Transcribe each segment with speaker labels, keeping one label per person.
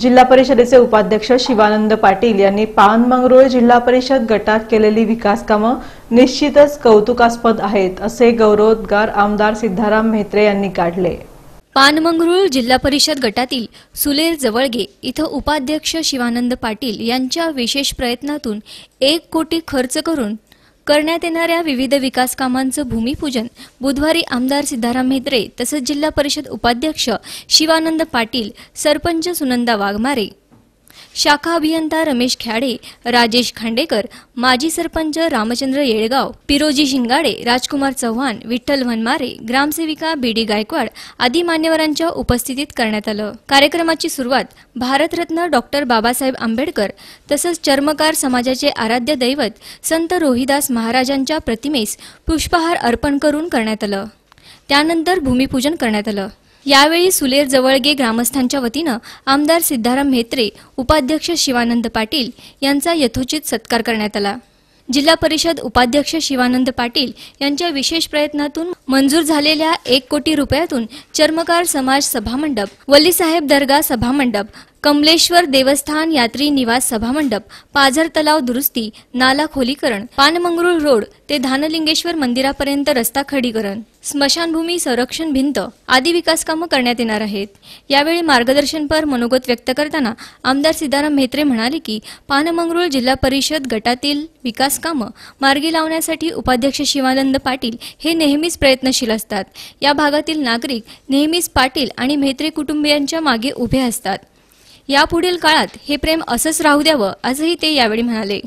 Speaker 1: जिल्हा परिषदेचे उपाध्यक्ष शिवानंद पाटील यांनी पानमंगरुळ जिल्हा परिषद गटात केलेली विकास कामं निश्चितच कौतुकास्पद आहेत असे गौरवोद्गार आमदार सिद्धाराम म्हेत्रे यांनी काढले.
Speaker 2: पानमंगरुळ जिल्हा परिषद गटातील सुलेर जवळगे इथं उपाध्यक्ष शिवानंद पाटील यांच्या विशेष प्रयत्नातून एक कोटी खर्च करून करण्यात येणाऱ्या विविध विकास कामांचं भूमिपूजन बुधवारी आमदार सिद्धाराम म्हेत्रे तसंच जिल्हा परिषद उपाध्यक्ष शिवानंद पाटील सरपंच सुनंदा वाघमारे शाखा अभियंता रमेश ख्याडे राजेश खांडेकर माजी सरपंच रामचंद्र येळगाव पिरोजी शिंगाडे राजकुमार चव्हाण विठ्ठल वनमारे ग्रामसेविका बीडी गायकवाड आदी मान्यवरांच्या उपस्थितीत करण्यात आलं. कार्यक्रमाची सुरुवात भारतरत्न डॉक्टर बाबासाहेब आंबेडकर तसंच चर्मकार समाजाचे आराध्य दैवत संत रोहिदास महाराजांच्या प्रतिमेस पुष्पहार अर्पण करून करण्यात आलं. त्यानंतर भूमिपूजन करण्यात आलं. यावेळी सुलेर जवळगे ग्रामस्थांच्या वतीनं आमदार सिद्धाराम म्हेत्रे उपाध्यक्ष शिवानंद पाटील यांचा यथोचित सत्कार करण्यात आला. जिल्हा परिषद उपाध्यक्ष शिवानंद पाटील यांच्या विशेष प्रयत्नातून मंजूर झालेल्या एक कोटी रुपयातून चर्मकार समाज सभामंडप वल्लीसाहेब दर्गा सभामंडप कमलेश्वर देवस्थान यात्री निवास सभामंडप पाझर तलाव दुरुस्ती नाला खोलीकरण पानमंगरुळ रोड ते धानलिंगेश्वर मंदिरापर्यंत रस्ता खडीकरण स्मशानभूमी संरक्षण भिंत आदी विकास कामं करण्यात येणार आहेत. यावेळी मार्गदर्शनपर मनोगत व्यक्त करताना आमदार सिद्धाराम म्हेत्रे म्हणाले की पानमंगरुळ जिल्हा परिषद गटातील विकास कामं मार्गी लावण्यासाठी उपाध्यक्ष शिवानंद पाटील हे नेहमीच प्रयत्नशील असतात. या भागातील नागरिक नेहमीच पाटील आणि म्हेत्रे कुटुंबियांच्या मागे उभे असतात. यापुढील काळात हे प्रेम असंच राहू द्यावं असंही ते यावेळी म्हणाले.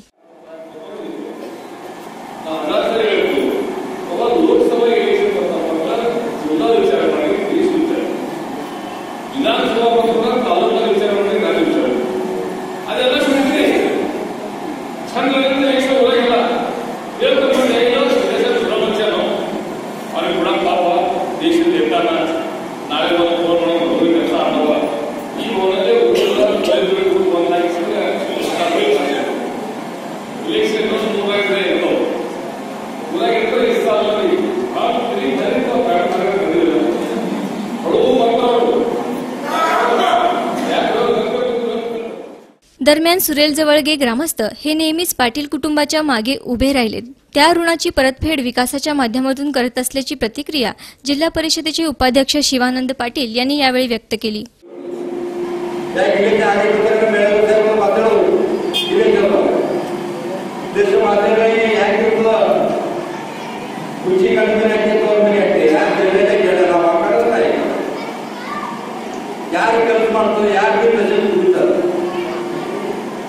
Speaker 2: दरम्यान सुरेल जवळगे ग्रामस्थ हे नेहमीच पाटील कुटुंबाच्या मागे उभे राहिलेत. त्या ऋणाची परतफेड विकासाच्या माध्यमातून करत असल्याची प्रतिक्रिया जिल्हा परिषदेचे उपाध्यक्ष शिवानंद पाटील यांनी यावेळी व्यक्त केली.
Speaker 3: त्या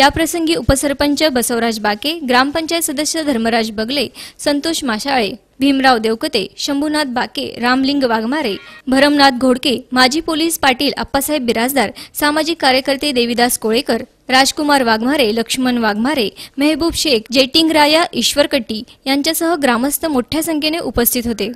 Speaker 2: याप्रसंगी उपसरपंच बसवराज बाके ग्रामपंचायत सदस्य धर्मराज बगले संतोष माशाळे भीमराव देवकते शंभूनाथ बाके रामलिंग वाघमारे भरमनाथ घोडके माजी पोलीस पाटील आप्पासाहेब बिराजदार सामाजिक कार्यकर्ते देविदास कोळेकर राजकुमार वाघमारे लक्ष्मण वाघमारे मेहबूब शेख जेटिंगराया ईश्वरकट्टी यांच्यासह ग्रामस्थ मोठ्या संख्येने उपस्थित होते.